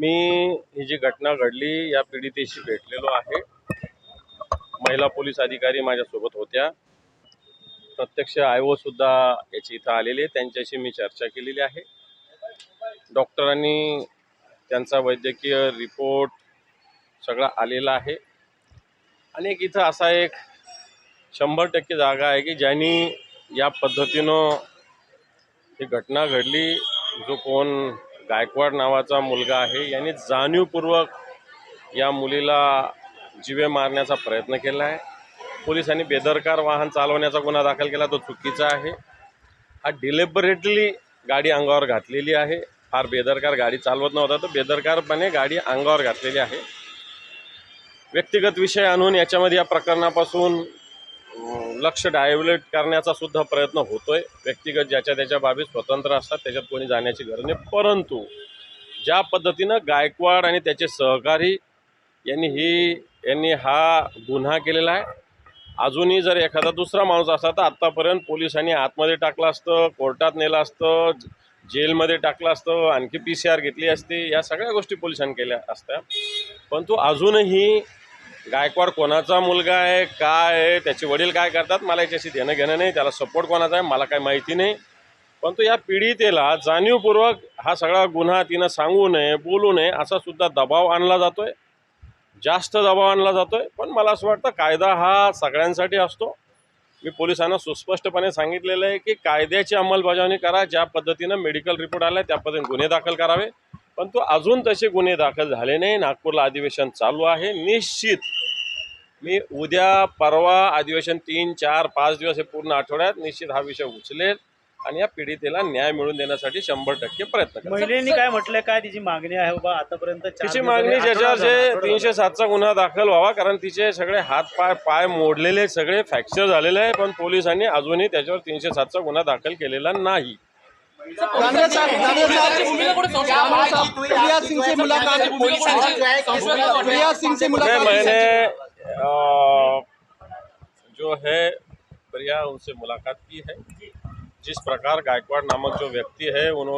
मी ही जी घटना घडली या पीडितेशी भेटलेलो आहे. महिला पोलीस अधिकारी माझ्यासोबत होत्या. प्रत्यक्ष आयओ सुद्धा याची इथं आलेले त्यांच्याशी मी चर्चा केलेली आहे. डॉक्टरांनी त्यांचा वैद्यकीय रिपोर्ट सगळा आलेला आहे. आणि एक इथं असा एक शंभर टक्के जागा आहे की ज्यांनी या पद्धतीनं ही घटना घडली. जो कोण गायकवाड नावाचा मुलगा आहे यांनी जाणीवपूर्वक या मुलीला जिवे मारण्याचा प्रयत्न केला आहे. पोलिसांनी बेदरकार वाहन चालवण्याचा गुन्हा दाखल केला तो चुकीचा आहे. हा डिलेबरेटली गाडी अंगावर घातलेली आहे. फार बेदरकार गाडी चालवत नव्हता तर बेदरकारपणे गाडी अंगावर घातलेली आहे. व्यक्तिगत विषय आणून याच्यामध्ये या प्रकरणापासून लक्ष डायव्हर्ट करण्याचा सुद्धा प्रयत्न होतोय. व्यक्तिगत ज्याच्या त्याच्या बाबी स्वतंत्र असतात त्याच्यात कोणी जाण्याची गरज नाही. परंतु ज्या पद्धतीनं गायकवाड आणि त्याचे सहकारी यांनी ही यांनी हा गुन्हा केलेला आहे. अजूनही जर एखादा दुसरा माणूस असता तर आत्तापर्यंत पोलिसांनी आतमध्ये टाकलं असतं कोर्टात नेलं असतं जेलमध्ये टाकलं असतं आणखी पी सी आर घेतली असती या सगळ्या गोष्टी पोलिसांनी केल्या असत्या. परंतु अजूनही गायकवाड कोणाचा मुलगा आहे काय आहे त्याचे वडील काय करतात मला याच्याशी देणं घेणं नाही त्याला सपोर्ट कोणाचा आहे मला काही माहिती नाही. परंतु या पीडितेला जाणीवपूर्वक हा सगळा गुन्हा तिनं सांगू नये बोलू नये असा सुद्धा दबाव आणला जातोय. जास्त दबाव आणला जातोय पण मला असं वाटतं कायदा हा सगळ्यांसाठी असतो. मी पोलिसांना सुस्पष्टपणे सांगितलेलं आहे की कायद्याची अंमलबजावणी करा ज्या पद्धतीनं मेडिकल रिपोर्ट आला त्या पद्धतीने गुन्हे दाखल करावे. पण तो अजून तसे गुन्हे दाखल झाले नाही. नागपूरला अधिवेशन चालू आहे. निश्चित मी उद्या परवा अधिवेशन तीन चार पाच दिवस हे पूर्ण आठवड्यात निश्चित हा विषय उचलेल आणि या पीडितेला न्याय मिळवून देण्यासाठी शंभर टक्के प्रयत्न करेल. महिलेने काय म्हटलंय? काय तिची मागणी आहे? बाबा आतापर्यंत तिची मागणी ज्याच्यावर जे तीनशे सातचा गुन्हा दाखल व्हावा कारण तिचे सगळे हात पाय पाय मोडलेले सगळे फ्रॅक्चर झालेले आहे पण पोलिसांनी अजूनही त्याच्यावर तीनशे सातचा गुन्हा दाखल केलेला नाही. प्रिया सिंह से मुलाकात प्रिया सिंह से मुलाकात मैंने जो है प्रिया उनसे मुलाकात की है। जिस प्रकार गायकवाड़ नामक जो व्यक्ति है उन्होंने